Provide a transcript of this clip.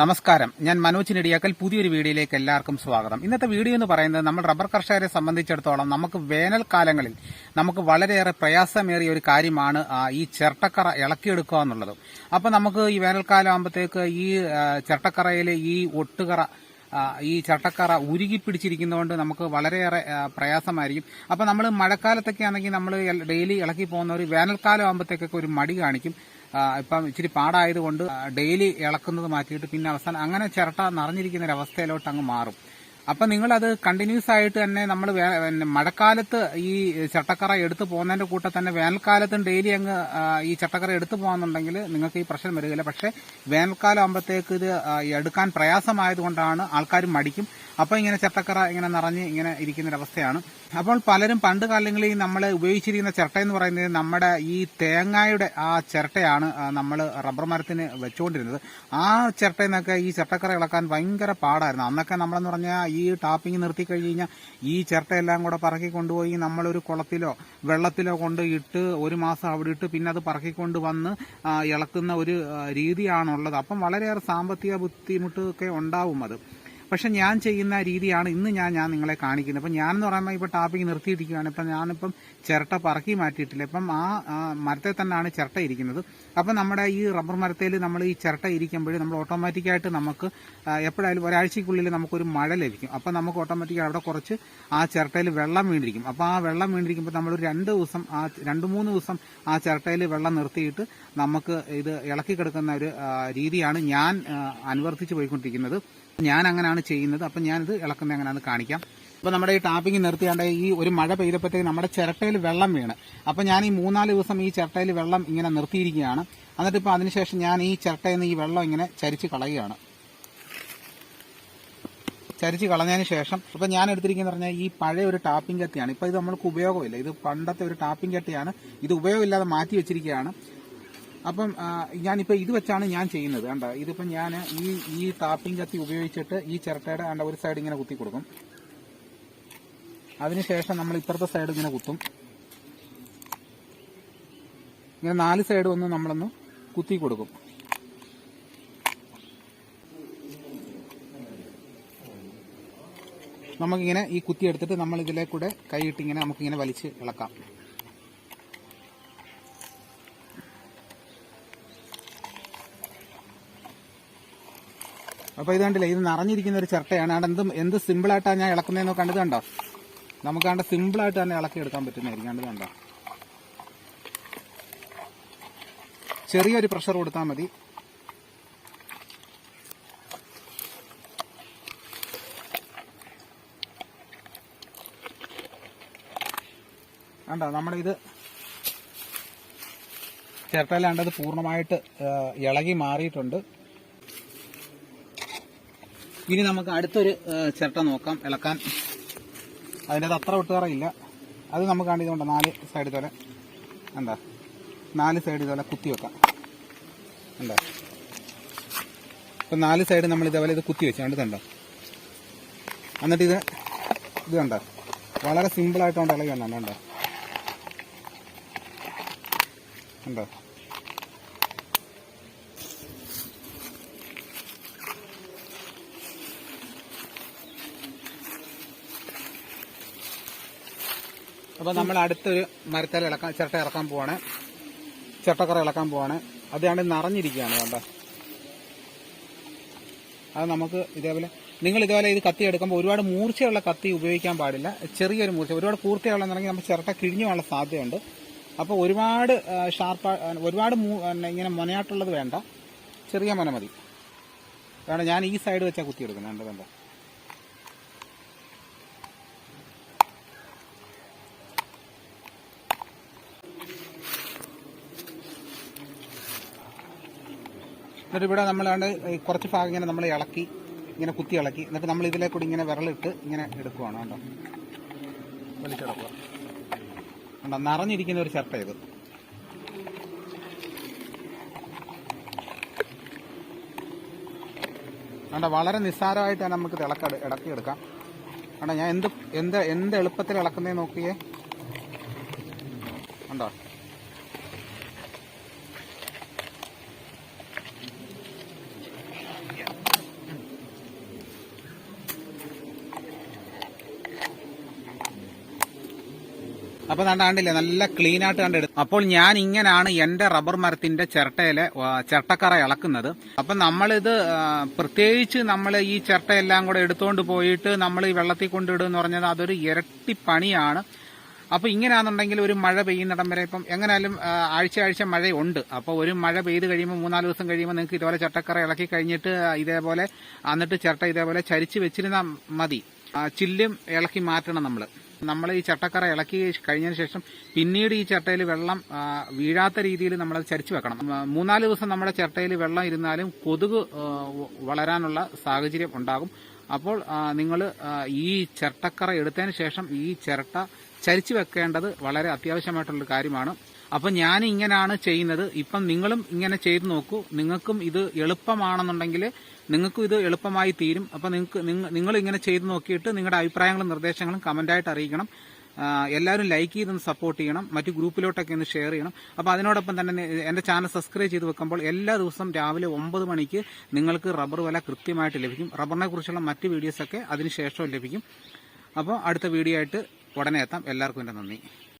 നമസ്കാരം. ഞാൻ മനോജ് നെടിയാക്കൽ. പുതിയൊരു വീഡിയോയിലേക്ക് എല്ലാവർക്കും സ്വാഗതം. ഇന്നത്തെ വീഡിയോ എന്ന് പറയുന്നത് നമ്മൾ റബ്ബർ കർഷകരെ സംബന്ധിച്ചിടത്തോളം നമുക്ക് വേനൽക്കാലങ്ങളിൽ നമുക്ക് വളരെയേറെ പ്രയാസമേറിയ ഒരു കാര്യമാണ് ഈ ചിരട്ടക്കറ ഇളക്കിയെടുക്കുക എന്നുള്ളത്. അപ്പോൾ നമുക്ക് ഈ വേനൽക്കാലം ആകുമ്പോഴത്തേക്ക് ഈ ചിരട്ടക്കറയിൽ ഈ ഒട്ടുകറ ഈ ചട്ടക്കറ ഉരുകി പിടിച്ചിരിക്കുന്നതുകൊണ്ട് നമുക്ക് വളരെയേറെ പ്രയാസമായിരിക്കും. അപ്പോൾ നമ്മൾ മഴക്കാലത്തൊക്കെ ആണെങ്കിൽ നമ്മൾ ഡെയിലി ഇളക്കി പോകുന്ന ഒരു വേനൽക്കാലം ആകുമ്പോഴത്തേക്കൊക്കെ ഒരു മടി കാണിക്കും. ഇപ്പം ഇച്ചിരി പാടായതുകൊണ്ട് ഡെയിലി ഇളക്കുന്നത് മാറ്റിയിട്ട് പിന്നെ അവസാനം അങ്ങനെ ചിരട്ട നിറഞ്ഞിരിക്കുന്ന ഒരു അവസ്ഥയിലോട്ട് അങ്ങ് മാറും. അപ്പം അത് കണ്ടിന്യൂസ് ആയിട്ട് തന്നെ നമ്മൾ മഴക്കാലത്ത് ഈ ചട്ടക്കറ എടുത്തു പോകുന്നതിന്റെ കൂട്ടം തന്നെ വേനൽക്കാലത്തും ഡെയിലി അങ്ങ് ഈ ചട്ടക്കറ എടുത്തു പോകുന്നുണ്ടെങ്കിൽ നിങ്ങൾക്ക് ഈ പ്രശ്നം വരികയില്ല. പക്ഷേ വേനൽക്കാലം ആകുമ്പോഴത്തേക്ക് ഇത് എടുക്കാൻ പ്രയാസമായതുകൊണ്ടാണ് ആൾക്കാർ മടിക്കും. അപ്പോൾ ഇങ്ങനെ ചട്ടക്കറ ഇങ്ങനെ നിറഞ്ഞ് ഇങ്ങനെ ഇരിക്കുന്നൊരവസ്ഥയാണ്. അപ്പോൾ പലരും പണ്ട് കാലങ്ങളിൽ നമ്മൾ ഉപയോഗിച്ചിരിക്കുന്ന ചിരട്ട എന്ന് പറയുന്നത് നമ്മുടെ ഈ തേങ്ങയുടെ ആ ചിരട്ടയാണ് നമ്മൾ റബ്ബർ മരത്തിന് വെച്ചുകൊണ്ടിരുന്നത്. ആ ചിരട്ടയിൽ നിന്നൊക്കെ ഈ ചിരട്ടക്കറ ഇളക്കാൻ ഭയങ്കര പാടായിരുന്നു. അന്നൊക്കെ നമ്മളെന്ന് പറഞ്ഞാൽ ഈ ടാപ്പിംഗ് നിർത്തി കഴിഞ്ഞ് കഴിഞ്ഞാൽ ഈ ചിരട്ടയെല്ലാം കൂടെ പറക്കി കൊണ്ടുപോയി നമ്മളൊരു കുളത്തിലോ വെള്ളത്തിലോ കൊണ്ട് ഇട്ട് ഒരു മാസം അവിടെ ഇട്ട് പിന്നെ അത് പറക്കിക്കൊണ്ട് വന്ന് ഇളക്കുന്ന ഒരു രീതിയാണുള്ളത്. അപ്പം വളരെയേറെ സാമ്പത്തിക ബുദ്ധിമുട്ടൊക്കെ ഉണ്ടാവും അത്. പക്ഷെ ഞാൻ ചെയ്യുന്ന രീതിയാണ് ഇന്ന് ഞാൻ ഞാൻ നിങ്ങളെ കാണിക്കുന്നത്. അപ്പം ഞാൻ എന്ന് പറയുമ്പോൾ ഇപ്പോൾ ടാപ്പിംഗ് നിർത്തിയിരിക്കുകയാണ് ഇപ്പം ഞാനിപ്പം ചിരട്ട പറക്കി മാറ്റിയിട്ടില്ല. ഇപ്പം ആ മരത്തെ തന്നെയാണ് ചിരട്ട ഇരിക്കുന്നത്. അപ്പം നമ്മുടെ ഈ റബ്ബർ മരത്തിൽ നമ്മൾ ഈ ചിരട്ട ഇരിക്കുമ്പോൾ നമ്മൾ ഓട്ടോമാറ്റിക്കായിട്ട് നമുക്ക് എപ്പോഴായാലും ഒരാഴ്ചക്കുള്ളിൽ നമുക്കൊരു മഴ ലഭിക്കും. അപ്പം നമുക്ക് ഓട്ടോമാറ്റിക്കായി അവിടെ കുറച്ച് ആ ചിരട്ടയിൽ വെള്ളം വീണിരിക്കും. അപ്പോൾ ആ വെള്ളം വീണിരിക്കുമ്പോൾ നമ്മൾ രണ്ട് ദിവസം ആ രണ്ട് മൂന്ന് ദിവസം ആ ചിരട്ടയിൽ വെള്ളം നിർത്തിയിട്ട് നമുക്ക് ഇത് ഇളക്കി കിടക്കുന്ന ഒരു രീതിയാണ് ഞാൻ അനുവർത്തിച്ച് പോയിക്കൊണ്ടിരിക്കുന്നത്. ഞാൻ അങ്ങനെയാണ് ചെയ്യുന്നത്. അപ്പം ഞാനിത് ഇളക്കുന്നത് അങ്ങനെയാണ് കാണിക്കാം. അപ്പോൾ നമ്മുടെ ഈ ടാപ്പിംഗ് നിർത്തിയാണ്ട് ഈ ഒരു മഴ പെയ്തപ്പോഴത്തേക്ക് നമ്മുടെ ചിരട്ടയിൽ വെള്ളം വീണ്. അപ്പം ഞാൻ ഈ മൂന്നാൽ ദിവസം ഈ ചിരട്ടയിൽ വെള്ളം ഇങ്ങനെ നിർത്തിയിരിക്കുകയാണ്. എന്നിട്ട് ഇപ്പോൾ അതിനുശേഷം ഞാൻ ഈ ചിരട്ടയിൽ നിന്ന് ഈ വെള്ളം ഇങ്ങനെ ചരിച്ച് കളയുകയാണ്. ചരിച്ച് കളഞ്ഞതിന് ശേഷം ഇപ്പം ഞാൻ എടുത്തിരിക്കുന്ന പറഞ്ഞാൽ ഈ പഴയ ഒരു ടാപ്പിംഗ് കത്തിയാണ്. ഇപ്പം ഇത് നമ്മൾക്ക് ഉപയോഗമില്ല. ഇത് പണ്ടത്തെ ഒരു ടാപ്പിംഗ് കത്തിയാണ്. ഇത് ഉപയോഗമില്ലാതെ മാറ്റി വെച്ചിരിക്കുകയാണ്. അപ്പം ഞാനിപ്പോ ഇത് വെച്ചാണ് ഞാൻ ചെയ്യുന്നത്. കണ്ട? ഇതിപ്പോ ഞാൻ ഈ ഈ ടാപ്പിംഗ് കത്തി ഉപയോഗിച്ചിട്ട് ഈ ചിരട്ടയുടെ കണ്ട ഒരു സൈഡ് ഇങ്ങനെ കുത്തി കൊടുക്കും. അതിനുശേഷം നമ്മൾ ഇപ്പുറത്തെ സൈഡ് ഇങ്ങനെ കുത്തും. ഇങ്ങനെ നാല് സൈഡ് ഒന്ന് നമ്മളൊന്ന് കുത്തി കൊടുക്കും. നമുക്കിങ്ങനെ ഈ കുത്തി എടുത്തിട്ട് നമ്മൾ കൂടെ കൈയിട്ട് ഇങ്ങനെ നമുക്കിങ്ങനെ വലിച്ച് ഇളക്കാം. അപ്പൊ ഇത് കണ്ടില്ലേ ഇത് നിറഞ്ഞിരിക്കുന്ന ഒരു ചിരട്ടയാണ്. അവിടെ എന്ത് എന്ത് സിമ്പിളായിട്ടാണ് ഞാൻ ഇളക്കുന്നതെന്ന് കണ്ടത് കണ്ടോ? നമുക്ക് കണ്ട സിമ്പിളായിട്ട് തന്നെ ഇളക്കി എടുക്കാൻ പറ്റുന്നതായിരിക്കും. കണ്ടത് കണ്ടോ? ചെറിയൊരു പ്രഷർ കൊടുത്താൽ മതി. കണ്ടോ? നമ്മളിത് ചിരട്ടയിലാണ്ടത് പൂർണമായിട്ട് ഇളകി മാറിയിട്ടുണ്ട്. ഇനി നമുക്ക് അടുത്തൊരു ചിരട്ട നോക്കാം ഇളക്കാൻ. അതിന്റെ അത് അത്ര വിട്ടുകറയില്ല അത് നമുക്ക് കണ്ട് ഇതുകൊണ്ട് നാല് സൈഡ് തോലെ എന്താ നാല് സൈഡ് ഇതുപോലെ കുത്തി വെക്കാം. എന്താ ഇപ്പം നാല് സൈഡ് നമ്മൾ ഇതേപോലെ ഇത് കുത്തി വെച്ചു കണ്ടിട്ടുണ്ടോ കണ്ടോ? എന്നിട്ട് ഇത് ഇത് കണ്ടോ? വളരെ സിമ്പിളായിട്ടുണ്ട് ഇളകി വന്നാണ് കണ്ടോ? കണ്ടോ? അപ്പൊ നമ്മൾ അടുത്തൊരു മരത്തല ഇളക്കാൻ ചിരട്ട ഇറക്കാൻ പോവാണ്. ചിരട്ടക്കറ ഇളക്കാൻ പോവാണ്. അതാണ്ട് നിറഞ്ഞിരിക്കുകയാണ് കണ്ട? അത് നമുക്ക് ഇതേപോലെ നിങ്ങൾ ഇതേപോലെ ഇത് കത്തി എടുക്കുമ്പോൾ ഒരുപാട് മൂർച്ചയുള്ള കത്തി ഉപയോഗിക്കാൻ പാടില്ല. ചെറിയൊരു മൂർച്ച ഒരുപാട് പൂർത്തിയുള്ളതെന്നുണ്ടെങ്കിൽ നമുക്ക് ചിരട്ട കിഴിഞ്ഞു പോകാനുള്ള സാധ്യതയുണ്ട്. അപ്പോൾ ഒരുപാട് ഷാർപ്പ് ഒരുപാട് ഇങ്ങനെ മുനയാട്ടുള്ളത് വേണ്ട. ചെറിയ മുന മതി. വേണ്ട ഞാൻ ഈ സൈഡ് വെച്ചാൽ കുത്തി എടുക്കുന്നത് കണ്ടോ? എന്നിട്ട് ഇവിടെ നമ്മളാണ്ട് ഈ കുറച്ച് ഭാഗം ഇങ്ങനെ നമ്മൾ ഇളക്കി ഇങ്ങനെ കുത്തി ഇളക്കി. എന്നിട്ട് നമ്മൾ ഇതിലെ കൂടി ഇങ്ങനെ വിരലിട്ട് ഇങ്ങനെ എടുക്കുവാണ് കേട്ടോ. വലിച്ചെടുക്കുക. കണ്ടോ നിറഞ്ഞിരിക്കുന്ന ഒരു ചിരട്ട ഇത്. കണ്ടോ വളരെ നിസ്സാരമായിട്ട് തന്നെ നമുക്ക് തിളക്ക ഇളക്കിയെടുക്കാം. കണ്ടോ ഞാൻ എന്ത് എന്ത് എന്ത് എളുപ്പത്തിൽ ഇളക്കുന്നേ നോക്കിയേ. കണ്ടോ അപ്പൊ കണ്ടില്ലേ നല്ല ക്ലീൻ ആയിട്ട് കണ്ടെടുത്തു അപ്പോൾ ഞാൻ ഇങ്ങനെയാണ് എന്റെ റബ്ബർ മരത്തിന്റെ ചിരട്ടയിലെ ചിരട്ടക്കറ ഇളക്കുന്നത്. അപ്പൊ നമ്മളിത് പ്രത്യേകിച്ച് നമ്മൾ ഈ ചിരട്ടയെല്ലാം കൂടെ എടുത്തുകൊണ്ട് പോയിട്ട് നമ്മൾ ഈ വെള്ളത്തിൽ കൊണ്ടിടുക എന്ന് പറഞ്ഞാൽ അതൊരു ഇരട്ടി പണിയാണ്. അപ്പൊ ഇങ്ങനെയാണെന്നുണ്ടെങ്കിൽ ഒരു മഴ പെയ്യുന്നിടം വരെ ഇപ്പം എങ്ങനെയാലും ആഴ്ച ആഴ്ച മഴയുണ്ട്. അപ്പോൾ ഒരു മഴ പെയ്ത് കഴിയുമ്പോൾ മൂന്നാൽ ദിവസം കഴിയുമ്പോൾ നിങ്ങൾക്ക് ഇതുപോലെ ചട്ടക്കറ ഇളക്കി കഴിഞ്ഞിട്ട് ഇതേപോലെ എന്നിട്ട് ചിരട്ട ഇതേപോലെ ചരിച്ച് വെച്ചിരുന്നാൽ മതി. ചില്ലും ഇളക്കി മാറ്റണം നമ്മൾ നമ്മൾ ഈ ചട്ടക്കറ ഇളക്കി കഴിഞ്ഞതിന് ശേഷം പിന്നീട് ഈ ചട്ടയിൽ വെള്ളം വീഴാത്ത രീതിയിൽ നമ്മളത് ചരിച്ചു വെക്കണം. മൂന്നാൽ ദിവസം നമ്മുടെ ചട്ടയിൽ വെള്ളം ഇരുന്നാലും കൊതുക് വളരാനുള്ള സാഹചര്യം ഉണ്ടാകും. അപ്പോൾ നിങ്ങൾ ഈ ചിരട്ടക്കറ എടുത്തതിന് ശേഷം ഈ ചിരട്ട ചരിച്ചു വെക്കേണ്ടത് വളരെ അത്യാവശ്യമായിട്ടുള്ള കാര്യമാണ്. അപ്പം ഞാൻ ഇങ്ങനെയാണ് ചെയ്യുന്നത്. ഇപ്പം നിങ്ങളും ഇങ്ങനെ ചെയ്തു നോക്കൂ. നിങ്ങൾക്കും ഇത് എളുപ്പമാണെന്നുണ്ടെങ്കിൽ നിങ്ങൾക്കും ഇത് എളുപ്പമായി തീരും. അപ്പം നിങ്ങൾക്ക് നിങ്ങൾ ഇങ്ങനെ ചെയ്തു നോക്കിയിട്ട് നിങ്ങളുടെ അഭിപ്രായങ്ങളും നിർദ്ദേശങ്ങളും കമന്റായിട്ട് അറിയിക്കണം. എല്ലാവരും ലൈക്ക് ചെയ്തൊന്ന് സപ്പോർട്ട് ചെയ്യണം. മറ്റു ഗ്രൂപ്പിലോട്ടൊക്കെ ഒന്ന് ഷെയർ ചെയ്യണം. അപ്പോൾ അതിനോടൊപ്പം തന്നെ എന്റെ ചാനൽ സബ്സ്ക്രൈബ് ചെയ്ത് വെക്കുമ്പോൾ എല്ലാ ദിവസവും രാവിലെ ഒമ്പത് മണിക്ക് നിങ്ങൾക്ക് റബ്ബർ വില കൃത്യമായിട്ട് ലഭിക്കും. റബ്ബറിനെ കുറിച്ചുള്ള മറ്റ് വീഡിയോസൊക്കെ അതിനുശേഷം ലഭിക്കും. അപ്പോൾ അടുത്ത വീഡിയോ ആയിട്ട് ഉടനെ എത്താം. എല്ലാവർക്കും എന്റെ നന്ദി.